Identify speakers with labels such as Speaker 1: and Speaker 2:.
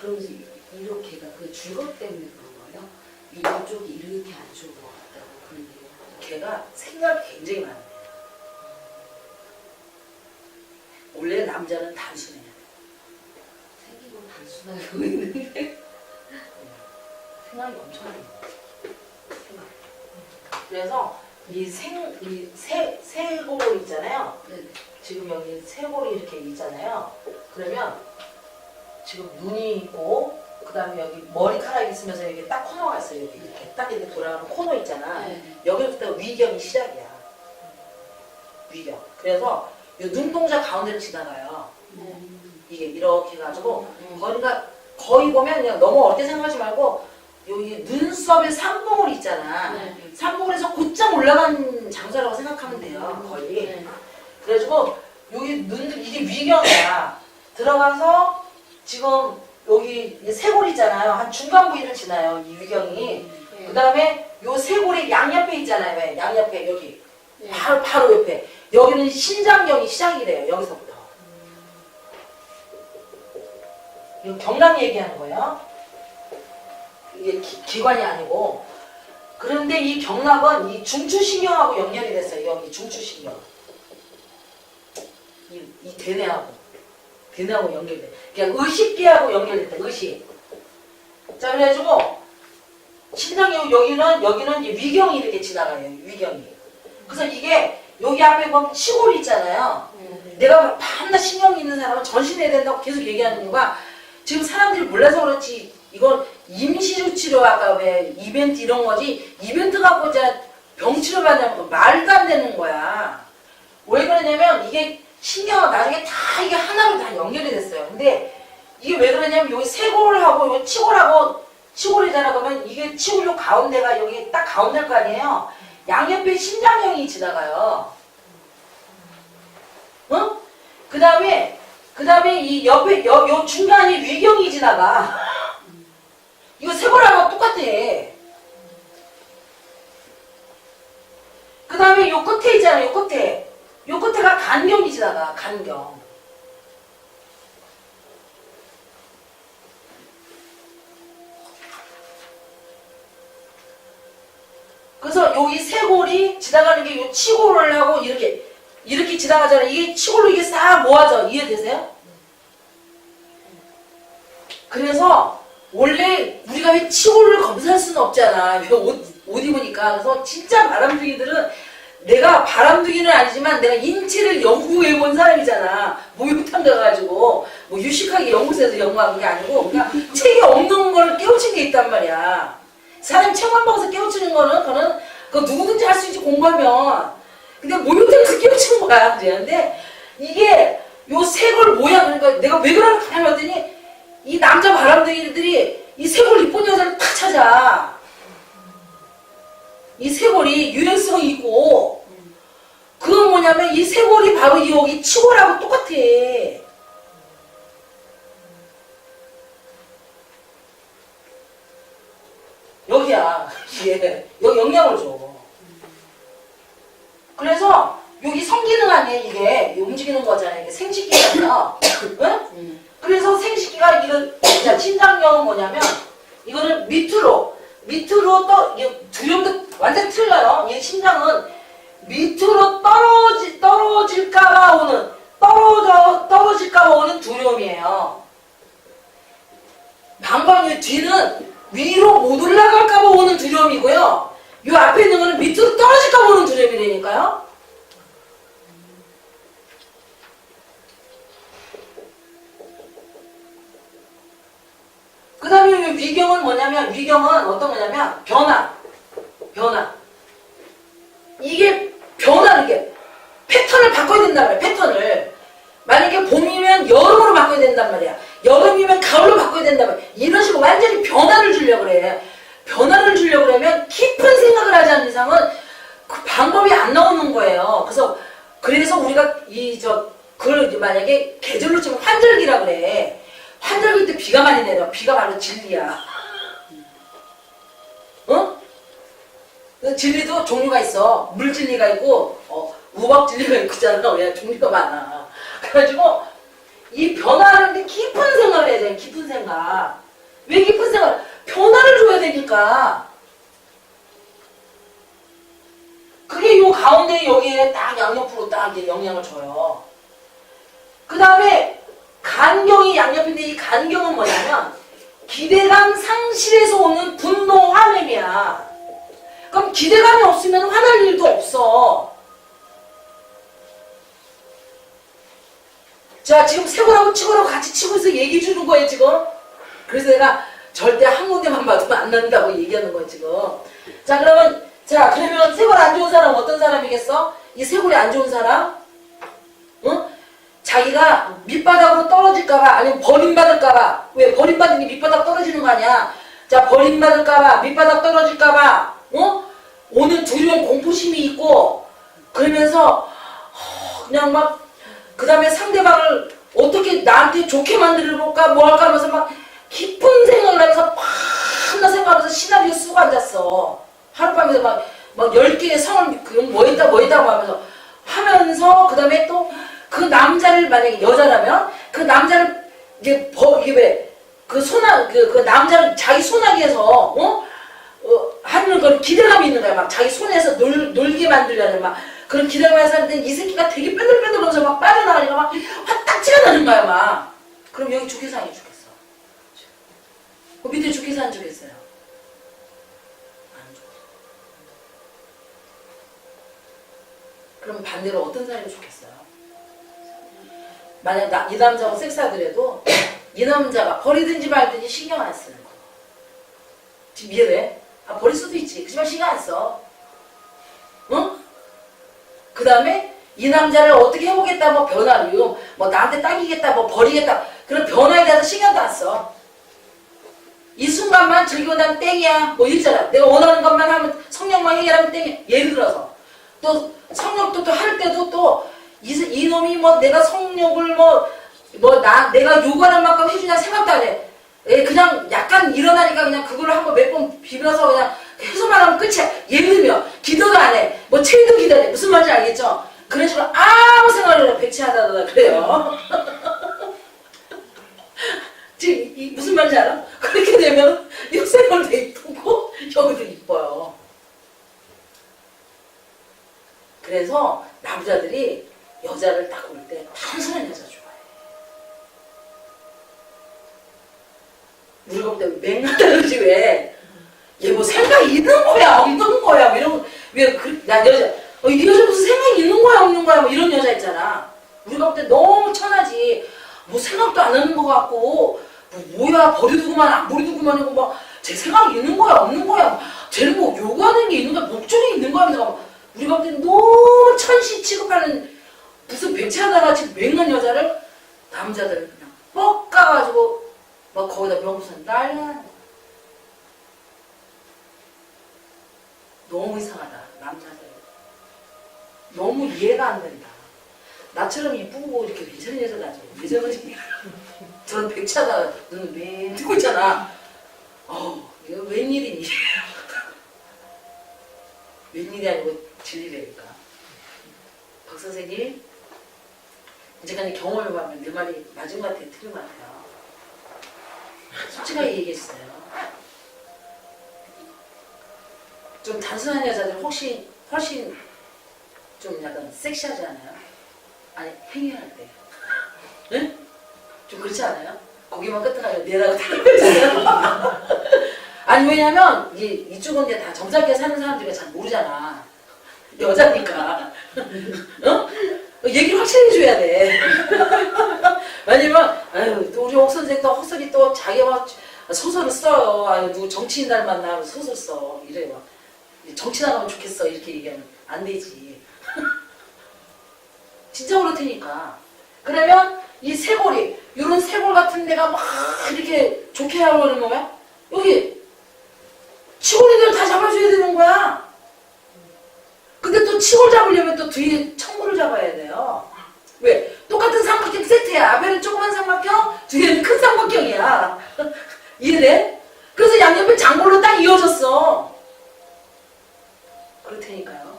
Speaker 1: 그러면서 이렇게가 그 줄거 때문에 그런 거예요? 이쪽이 이렇게 안 좋은 것 같다고 그런 하더라고요.
Speaker 2: 걔가 생각이 굉장히 많아요. 원래 남자는 단순해야 돼.
Speaker 1: 생기고 단순하게 보이는데
Speaker 2: 생각이 엄청나요. 생각. 그래서 이 생, 이 세, 세골 있잖아요.
Speaker 1: 네네.
Speaker 2: 지금 여기 쇄골이 이렇게 있잖아요. 그러면 지금 눈이 있고 그다음에 여기 머리카락이 있으면서 여기 딱 코너가 있어요. 여기 이렇게 딱 이렇게 돌아가는 코너 있잖아.
Speaker 1: 네.
Speaker 2: 여기부터 위경이 시작이야. 위경. 그래서 이 눈동자 가운데를 지나가요.
Speaker 1: 음.
Speaker 2: 이게 이렇게 해가지고
Speaker 1: 음.
Speaker 2: 거리가 거의 보면 그냥 너무 어렵게 생각하지 말고 여기 눈썹에 산봉우리 있잖아.
Speaker 1: 네.
Speaker 2: 산봉우리에서 곧장 올라간 장소라고 생각하면 돼요. 거의.
Speaker 1: 네.
Speaker 2: 그래가지고 여기 눈 이게 위경이야. 들어가서 지금 여기 이 쇄골이잖아요. 한 중간 부위를 지나요. 이 위경이.
Speaker 1: 네.
Speaker 2: 그 다음에 요 쇄골의 양옆에 있잖아요. 왜? 양옆에 여기
Speaker 1: 네.
Speaker 2: 바로 바로 옆에 여기는 신장경이 시작이 돼요. 여기서부터. 이거 경락 얘기하는 거예요. 이게 기, 기관이 아니고. 그런데 이 경락은 이 중추신경하고 연결이 됐어요. 여기 중추신경. 이, 이 대뇌하고. 대뇌하고 연결돼. 그냥 의식계하고 연결됐다. 의식. 자, 그래가지고 신장경 여기는 여기는 이제 위경이 이렇게 지나가요. 위경이. 그래서 이게 여기 앞에 보면 치골이 있잖아요.
Speaker 1: 네.
Speaker 2: 내가 밤낮 신경 있는 사람은 전신해야 된다고 계속 얘기하는 이유가 지금 사람들이 몰라서 그렇지 이건 임시로 치료 아까 왜 이벤트 이런 거지 이벤트 갖고 이제 병 치료 받냐면 말도 안 되는 거야. 왜 그러냐면 이게 신경 나중에 다 이게 하나로 다 연결이 됐어요. 근데 이게 왜 그러냐면 여기 쇄골하고 여기 치골하고 치골이잖아 그러면 이게 치골 요 가운데가 여기 딱 가운데일 거 아니에요. 양옆에 심장형이 지나가요. 어? 그 다음에, 그 다음에 이 옆에, 여, 요 중간에 위경이 지나가. 이거 세골하고 똑같아. 그 다음에 요 끝에 있잖아, 요 끝에. 간경이 지나가, 간경. 그래서 여기 쇄골이 지나가는 게 요 치골을 하고 이렇게 이렇게 지나가잖아요. 이게 치골로 이게 싹 모아져. 이해되세요? 그래서 원래 우리가 왜 치골을 검사할 수는 없잖아. 왜 옷, 옷 입으니까. 그래서 진짜 바람둥이들은 내가 바람둥이는 아니지만 내가 인체를 연구해 본 사람이잖아. 목욕탕 가가지고 뭐 유식하게 연구소에서 연구한 게 아니고 그냥 책에 없는 걸 깨우친 게 있단 말이야. 사람 책만 보고서 깨우치는 거는 그거는 그 누구든지 할 수 있지 공부하면. 근데 목욕탕에서 깨우치는 거야. 그제 근데 이게 요 색을 뭐야 그러니까 내가 왜 그러나 가만 봤더니 이 남자 바람둥이들이 이 쇄골 이쁜 여자를 다 찾아. 이 쇄골이 유연성이 있고 그건 뭐냐면 이 쇄골이 바로 이 여기 치골하고 똑같아. 여기야. 예. 여기 영향을 줘. 그래서 여기 성기능 아니에요 이게 움직이는 거잖아요. 이게 생식기잖아요. 응?
Speaker 1: 음.
Speaker 2: 그래서 생식기가 이런 자 신장염은 뭐냐면 이거는 밑으로 밑으로 떠 이게 두려움도 완전 틀려요. 이 심장은 밑으로 떨어지 떨어질까봐 오는 떨어져 떨어질까봐 오는 두려움이에요. 방광의 뒤는 위로 못 올라갈까봐 오는 두려움이고요. 이 앞에 있는 거는 밑으로 떨어질까봐 오는 두려움이라니까요. 그 다음에 위경은 뭐냐면 위경은 어떤 거냐면 변화 변화 이게 변화는 게 패턴을 바꿔야 된단 말이야 패턴을 만약에 봄이면 여름으로 바꿔야 된단 말이야 여름이면 가을로 바꿔야 말이야 이런 식으로 완전히 변화를 주려고 그래 변화를 주려고 그러면 깊은 생각을 하지 않는 이상은 그 방법이 안 나오는 거예요 그래서 그래서 우리가 이 저 그걸 만약에 계절로 치면 환절기라 그래 환절기 때 비가 많이 내려. 비가 바로 진리야. 어? 그 진리도 종류가 있어. 물 진리가 있고, 어, 우박 진리가 있잖아. 왜 종류가 많아. 그래가지고, 이 변화를 깊은 생각을 해야 돼. 깊은 생각. 왜 깊은 생각? 변화를 줘야 되니까. 그게 요 가운데 여기에 딱 양옆으로 딱 이제 영향을 줘요. 그 다음에 간경이 양옆인데 이 간경은 뭐냐면 기대감 상실에서 오는 분노 화냄이야. 그럼 기대감이 없으면 화날 일도 없어. 자, 지금 세고라고 치고라고 같이 치고 있어 얘기해 주는 거예요, 지금. 그래서 내가 절대 한 군데만 봐도 안 난다고 얘기하는 거예요, 지금. 자, 그러면, 자, 그러면 세골 안 좋은 사람 어떤 사람이겠어? 이 세골이 안 좋은 사람? 응? 자기가 밑바닥으로 떨어질까봐, 아니면 버림받을까봐. 왜? 버림받은 게 밑바닥 떨어지는 거 아니야? 자, 버림받을까봐, 밑바닥 떨어질까봐, 어? 오는 두려움, 공포심이 있고, 그러면서, 허, 그냥 막, 그 다음에 상대방을 어떻게 나한테 좋게 만들어볼까, 뭐 할까 하면서 막 깊은 생각을 하면서 팍나 생각하면서 시나리오 쓰고 앉았어. 하룻밤에 막, 막 10개의 성을, 그, 뭐 있다, 뭐 있다고 하면서 하면서, 그 다음에 또 그 남자를 만약에 여자라면 그 남자를 이게 버, 이게 왜, 그 소나, 그, 그 남자를 자기 소나기에서, 어? 어, 하는 걸 기대감이 있는 거야. 막 자기 손에서 놀, 놀게 만들려는 막 그런 기대감이 있었는데 이 새끼가 되게 뺀들뺀들 하면서 막 빠져나가니까 막 화딱지가 나는 거야, 막. 그럼 여기 사니 죽겠어. 그 밑에 사는 죽겠어요. 그럼 반대로 어떤 사람이 좋겠어요? 만약 나, 이 남자하고 섹스하더라도 이 남자가 버리든지 말든지 신경 안 쓰는 거. 지금 이해돼? 아, 버릴 수도 있지. 그지만 신경 안 써. 응? 그 다음에 이 남자를 어떻게 해보겠다, 뭐 변화를, 뭐 나한테 딱이겠다, 뭐 버리겠다. 그런 변화에 대해서 신경도 안 써. 이 순간만 즐기고 난 땡이야. 뭐 있잖아. 내가 원하는 것만 하면 성령만 해결하면 땡이야. 예를 들어서. 또 성욕도 또 할 때도 또 이, 이놈이 뭐 내가 성욕을 뭐, 뭐 나, 내가 요구하는 만큼 해주냐 생각도 안 해. 예, 그냥 약간 일어나니까 그냥 그걸 한번 몇 번 비벼서 그냥 해소만 하면 끝이야. 들면 기도도 안 해. 뭐 체도 기도해. 무슨 말인지 알겠죠? 그런 식으로 아무 생각을 백치하다가 그래요. 지금 이, 무슨 말인지 알아? 그렇게 되면 육생활도 이쁘고 여기도 이뻐요. 그래서 남자들이 여자를 딱 볼 때 단순한 여자 좋아해. 우리가 볼때 맹하다 그러지 왜? 있는 거야 없는 거야 뭐 이런 왜그난 여자 어, 이 여자 무슨 생각이 있는 거야 없는 거야 뭐 이런 여자 있잖아. 우리가 볼때 너무 천하지 뭐 생각도 안 하는 거 같고 뭐 뭐야 버려두고만 안 버려두고만 하고 막제 생각이 있는 거야 없는 거야 쟤는 뭐 요구하는 게 있는 거야 목적이 있는 거야 막 우리가 볼때 너무 천시 취급하는 무슨 배치하다 같이 맹한 여자를 남자들은 그냥 뻑 까가지고 막 거기다 난리나는 거야. 너무 이상하다 남자들. 너무 이해가 안 된다. 나처럼 이쁘고 이렇게 괜찮은 여자 나죠 왜 저러지? 저런 백차가 눈을 맹 뜨고 있잖아. 어 이거 웬일이니? 웬일이 아니고 진리라니까. 박 선생님 이제까지 경험을 봐면 내 말이 맞은 것 같아요. 틀린 것 같아요. 솔직하게 얘기했어요 좀 단순한 여자들 혹시 훨씬 좀 약간 섹시하지 않아요? 아니 행위할 때 응? 좀 그렇지 않아요? 거기만 끄떡하면 내라고 다른 거잖아요 아니 왜냐면 이, 이쪽은 이제 다 점잖게 사는 사람들이 잘 모르잖아 여자니까 어? 얘기를 확실히 해줘야 돼 왜냐면 아유 또 우리 옥 선생 또 헛소리 또 자기가 소설을 써요 아유 누구 정치인 닮았나 소설 써 이래요 정치 나가면 좋겠어. 이렇게 얘기하면 안 되지. 진짜 그렇다니까. 그러면 이 쇄골이 이런 쇄골 같은 데가 막 이렇게 좋게 하려는 거야? 여기 치골이들 다 잡아줘야 되는 거야. 근데 또 치골 잡으려면 또 뒤에 청골을 잡아야 돼요. 왜? 똑같은 삼각형 세트야. 앞에는 조그만 삼각형 뒤에는 큰 삼각형이야. 이해돼? 그래서 양옆에 장골로 딱 이어졌어 그렇다니까요.